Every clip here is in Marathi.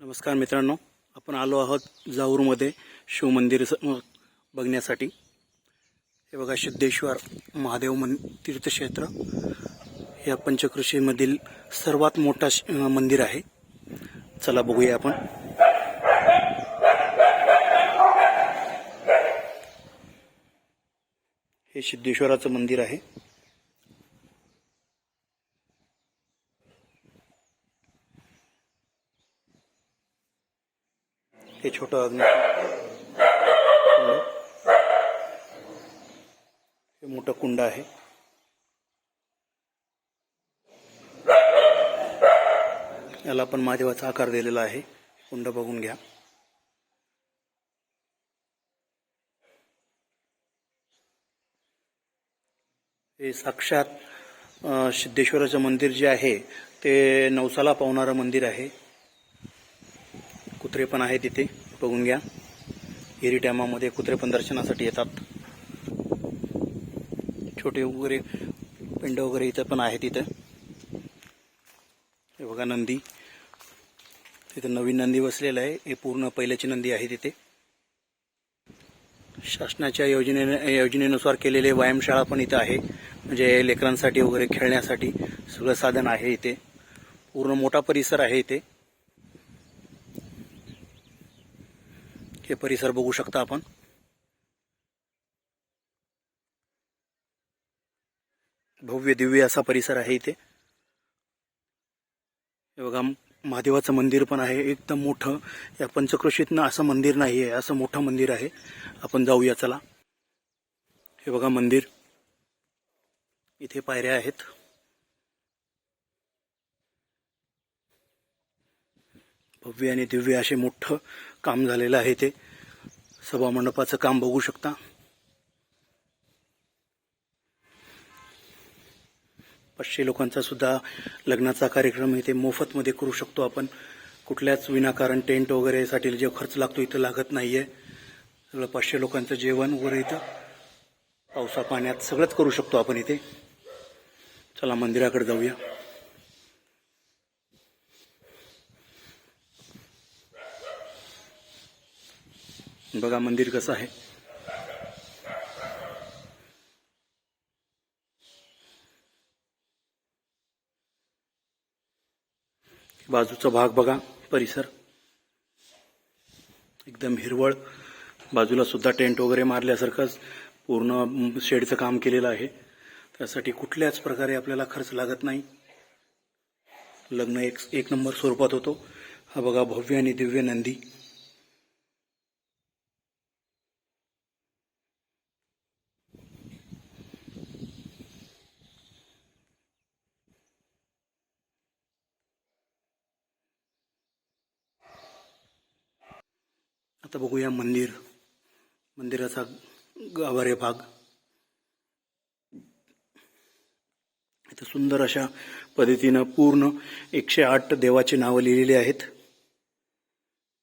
नमस्कार मित्रांनो आपण आलो आहोत जाऊरमध्ये शिवमंदिर स- बघण्यासाठी. हे बघा सिद्धेश्वर महादेव मन तीर्थक्षेत्र. या पंचकृषीमधील सर्वात मोठा श- मंदिर आहे. चला बघूया आपण. हे सिद्धेश्वराचं मंदिर आहे. हे छोटं अग्नि हे मोठं कुंड आहे. याला आपण महादेवाचा आकार दिलेला आहे. कुंड बघून घ्या. हे साक्षात सिद्धेश्वराचं मंदिर जे आहे ते नवसाला पावणारं मंदिर आहे. कुत्रे पण आहेत तिथे बघून घ्या. हिरी डॅमामध्ये कुत्रे पण दर्शनासाठी येतात. छोटे वगैरे पिंड वगैरे इथं पण आहेत तिथं हे बघा नंदी. तिथं नवीन नंदी बसलेलं आहे. हे पूर्ण पहिल्याची नंदी आहे तिथे. शासनाच्या योजने योजनेनुसार केलेले व्यायामशाळा पण इथं आहे. म्हणजे लेकरांसाठी वगैरे खेळण्यासाठी सगळं साधन आहे इथे. पूर्ण मोठा परिसर आहे इथे. हे परिसर बघू शकता आपण. भव्य दिव्य असा परिसर आहे इथे. हे बघा महादेवाचं मंदिर पण आहे. एकदम मोठं. या पंचक्रोशीतनं असं मंदिर नाही आहे असं मोठं मंदिर आहे. आपण जाऊया चला. हे बघा मंदिर. इथे पायऱ्या आहेत. भव्य आणि दिव्य असे मोठं काम झालेलं आहे ते. सभामंडपाचं काम बघू शकता. पाचशे लोकांचा सुद्धा लग्नाचा कार्यक्रम इथे मोफतमध्ये करू शकतो आपण. कुठल्याच विनाकारण टेंट वगैरेसाठी जे खर्च लागतो इथं लागत नाहीये. सगळं पाचशे लोकांचं जेवण वगैरे इथं पावसा पाण्यात सगळंच करू शकतो आपण इथे. चला मंदिराकडे जाऊया. बघा मंदिर कसं आहे. बाजूचा भाग बघा परिसर. एकदम हिरवळ. बाजूला सुद्धा टेंट वगैरे मारल्यासारखंच पूर्ण शेडचं काम केलेलं आहे. त्यासाठी कुठल्याच प्रकारे आपल्याला खर्च लागत नाही. लग्न एक एक नंबर स्वरूपात होतो. हा बघा भव्य आणि दिव्य नंदी. आता बघूया मंदिर मंदिराचा गाभारे भाग. इथं सुंदर अशा पद्धतीनं पूर्ण एकशे आठ देवाची नावं लिहिलेली आहेत.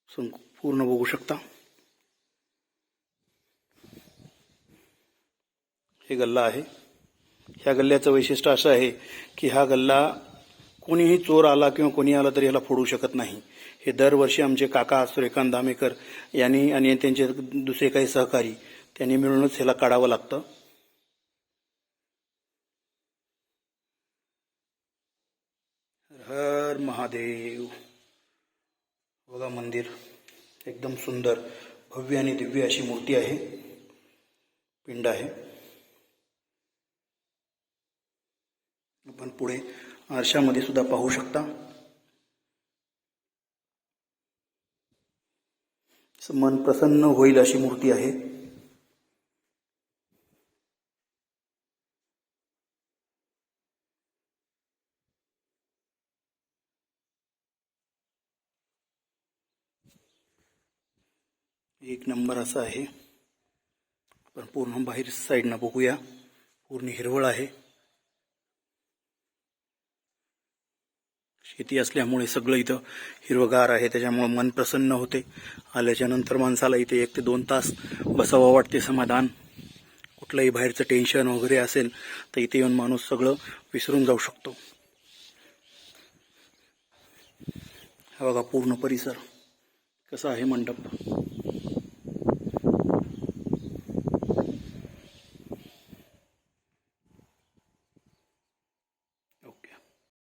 सं- पूर्ण बघू शकता. हे गल्ला आहे. ह्या गल्ल्याचं वैशिष्ट्य असं आहे की हा गल्ला कोणीही चोर आला किंवा कोणी आला तरी याला फोडू शकत नाही. हे दरवर्षी आमचे काका सूर्यकांत दामेकर यांनी आणि त्यांचे दुसरे काही सहकारी त्यांनी मिळूनच ह्याला काढावं लागतं. हर महादेव. बघा मंदिर. एकदम सुंदर भव्य आणि दिव्य अशी मूर्ती आहे. पिंड आहे. आपण पुढे आरशामध्ये सुद्धा पाहू शकता. मन प्रसन्न होईल अशी मूर्ती आहे. एक नंबर असा आहे. आपण पूर्ण बाहेर साईडनं बघूया. पूर्ण हिरवळ आहे. शेती असल्यामुळे सगळं इथं हिरवगार आहे. त्याच्यामुळे मन प्रसन्न होते. आल्याच्यानंतर माणसाला इथे एक ते दोन तास बसावं वाटते समाधान. कुठलंही बाहेरचं टेन्शन वगैरे असेल तर इथे येऊन माणूस सगळं विसरून जाऊ शकतो. हा बघा पूर्ण परिसर कसा आहे मंडप.